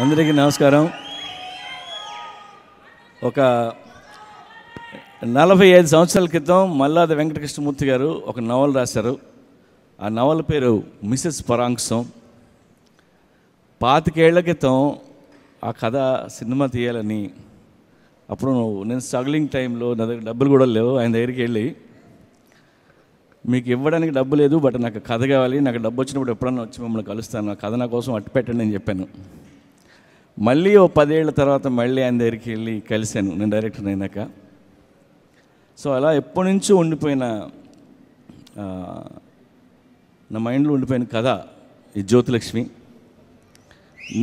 అందరికీ నమస్కారం. ఒక నలభై ఐదు సంవత్సరాల క్రితం మల్లాది వెంకటకృష్ణమూర్తి గారు ఒక నవల రాశారు. ఆ నవల పేరు మిసెస్ పరాంక్సం పాతికేళ్ళ క్రితం ఆ కథ సినిమా తీయాలని అప్పుడు నేను స్ట్రగ్లింగ్ టైంలో నా దగ్గర డబ్బులు కూడా లేవు ఆయన దగ్గరికి వెళ్ళి మీకు ఇవ్వడానికి డబ్బు లేదు బట్ నాకు కథ కావాలి నాకు డబ్బు వచ్చినప్పుడు ఎప్పుడన్నా వచ్చి మిమ్మల్ని కలుస్తాను ఆ కథ నా కోసం అట్టు పెట్టండి అని చెప్పాను. మళ్ళీ ఓ పదేళ్ళ తర్వాత మళ్ళీ ఆయన దగ్గరికి వెళ్ళి కలిశాను. నేను డైరెక్టర్ అయినాక. సో అలా ఎప్పటి నుంచో ఉండిపోయిన నా మైండ్లో ఉండిపోయిన కథ ఈ జ్యోతిలక్ష్మి.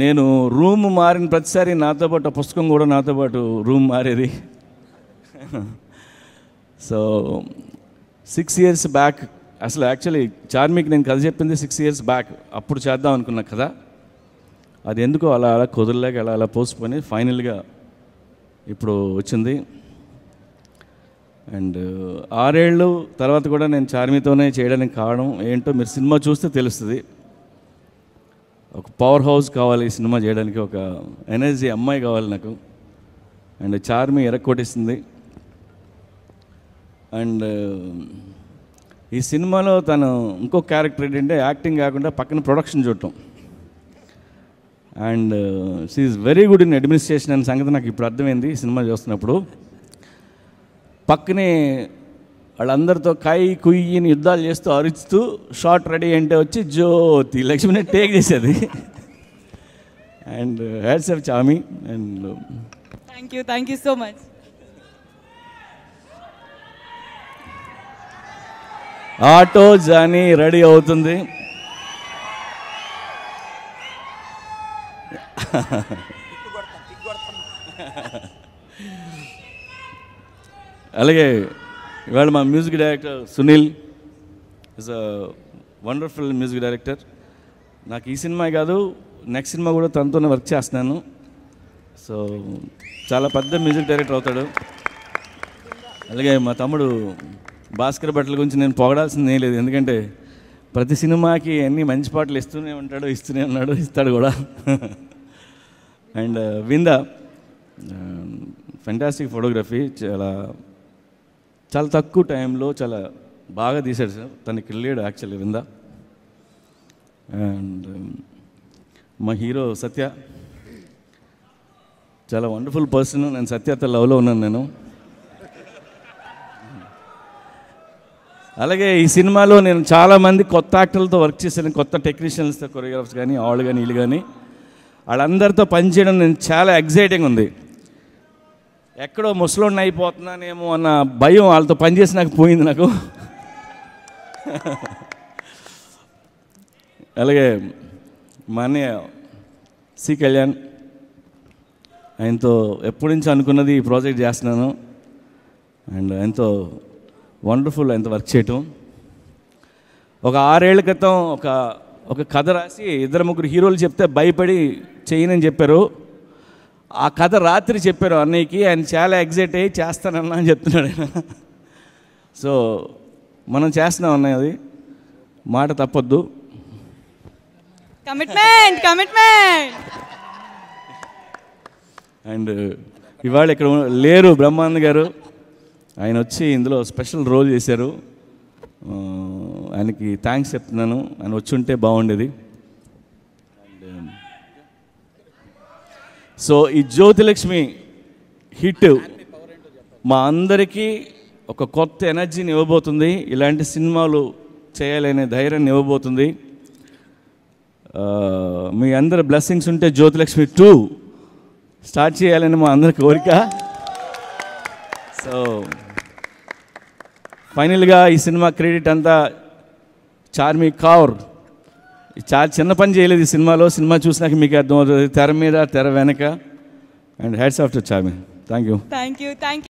నేను రూమ్ మారిన ప్రతిసారి నాతో పాటు ఆ పుస్తకం కూడా నాతో పాటు రూమ్ మారేది. సో సిక్స్ ఇయర్స్ బ్యాక్ అసలు యాక్చువల్లీ చార్మిక్ నేను కథ చెప్పింది సిక్స్ ఇయర్స్ బ్యాక్ అప్పుడు చేద్దాం అనుకున్న కదా అది ఎందుకో అలా అలా కుదరలేక అలా అలా పోసుకొని ఫైనల్గా ఇప్పుడు వచ్చింది. అండ్ ఆరేళ్ళు తర్వాత కూడా నేను చార్మితోనే చేయడానికి కారణం ఏంటో మీరు సినిమా చూస్తే తెలుస్తుంది. ఒక పవర్ హౌస్ కావాలి ఈ సినిమా చేయడానికి ఒక ఎనర్జీ అమ్మాయి కావాలి నాకు. అండ్ చార్మి ఎరక్కొట్టేసింది. అండ్ ఈ సినిమాలో తను ఇంకో క్యారెక్టర్ ఏంటంటే యాక్టింగ్ కాకుండా పక్కన ప్రొడక్షన్ చూడటం. And she very good in administration అనే సంగతి నాకు ఇప్పుడు అర్థమైంది సినిమా చూస్తున్నప్పుడు. పక్కనే వాళ్ళందరితో కాయి కుయ్యిని యుద్ధాలు చేస్తూ అరుచుతూ షార్ట్ రెడీ అంటే వచ్చి జ్యోతి లక్ష్మిని టేక్ చేసేది. And hats off Charmi and thank you thank you so much auto Johnny ready అవుతుంది. అలాగే ఇవాళ మా music director Sunil is a wonderful music director నాకు ఈ సినిమా కాదు నెక్స్ట్ సినిమా కూడా తనతోనే వర్క్ చేస్తున్నాను. సో చాలా పెద్ద మ్యూజిక్ డైరెక్టర్ అవుతాడు. అలాగే మా తమ్ముడు భాస్కర్ భట్ల గురించి నేను పొగడాల్సింది ఏం లేదు. ఎందుకంటే ప్రతి సినిమాకి అన్ని మంచి పాటలు ఇస్తూనే ఉంటాడు ఇస్తూనే ఉన్నాడు ఇస్తాడు కూడా. And uh, Vinda? Um, fantastic photography చాలా చాలా తక్కువ టైంలో చాలా బాగా తీశాడు సార్. తనకి వెళ్ళాడు యాక్చువల్లీ విందా? అండ్ um, మా హీరో సత్య. చాలా వండర్ఫుల్ పర్సన్ నేను సత్యతో లవ్లో ఉన్నాను నేను. అలాగే ఈ సినిమాలో నేను చాలామంది కొత్త యాక్టర్లతో వర్క్ చేశాను. కొత్త టెక్నీషియన్స్తో కొరియోగ్రాఫర్స్ కానీ వాళ్ళు కానీ వీళ్ళు కానీ వాళ్ళందరితో పనిచేయడం నేను చాలా ఎగ్జైటింగ్ ఉంది. ఎక్కడో ముసలోడిని అయిపోతున్నానేమో అన్న భయం వాళ్ళతో పనిచేసి నాకు పోయింది నాకు. అలాగే మా అన్నయ్య సి కళ్యాణ్ ఆయనతో ఎప్పటి నుంచి అనుకున్నది ఈ ప్రాజెక్ట్ చేస్తున్నాను. అండ్ ఎంతో వండర్ఫుల్ ఆయనతో వర్క్ చేయటం. ఒక ఆరేళ్ళ క్రితం ఒక ఒక కథ రాసి ఇద్దరు ముగ్గురు హీరోలు చెప్తే భయపడి చేయనని చెప్పారు. ఆ కథ రాత్రి చెప్పారు అన్నయ్యకి ఆయన చాలా ఎగ్జైట్ అయ్యి చేస్తానన్నా అని చెప్తున్నాడు ఆయన. సో మనం చేస్తున్నాం అన్నయ్య అది. మాట తప్పొద్దు. కమిట్మెంట్ కమిట్మెంట్ అండ్ ఇవాళ ఇక్కడ లేరు బ్రహ్మానంద్ గారు. ఆయన వచ్చి ఇందులో స్పెషల్ రోల్ చేశారు. ఆయనకి థ్యాంక్స్ చెప్తున్నాను. ఆయన వచ్చి ఉంటే బాగుండేది సో ఈ జ్యోతిలక్ష్మి హిట్ మా అందరికీ ఒక కొత్త ఎనర్జీని ఇవ్వబోతుంది ఇలాంటి సినిమాలు చేయాలనే ధైర్యాన్ని ఇవ్వబోతుంది uh, మీ అందరి బ్లెస్సింగ్స్ ఉంటే జ్యోతిలక్ష్మి టూ స్టార్ట్ చేయాలని మా అందరి కోరిక. సో ఫైనల్గా ఈ సినిమా క్రెడిట్ అంతా చార్మి కౌర్ ఈ చాలా చిన్న పని చేయలేదు ఈ సినిమాలో. సినిమా చూసినాక మీకు అర్థమవుతుంది. తెర మీద తెర వెనక. And hats off to Charmi. Thank you thank you thank you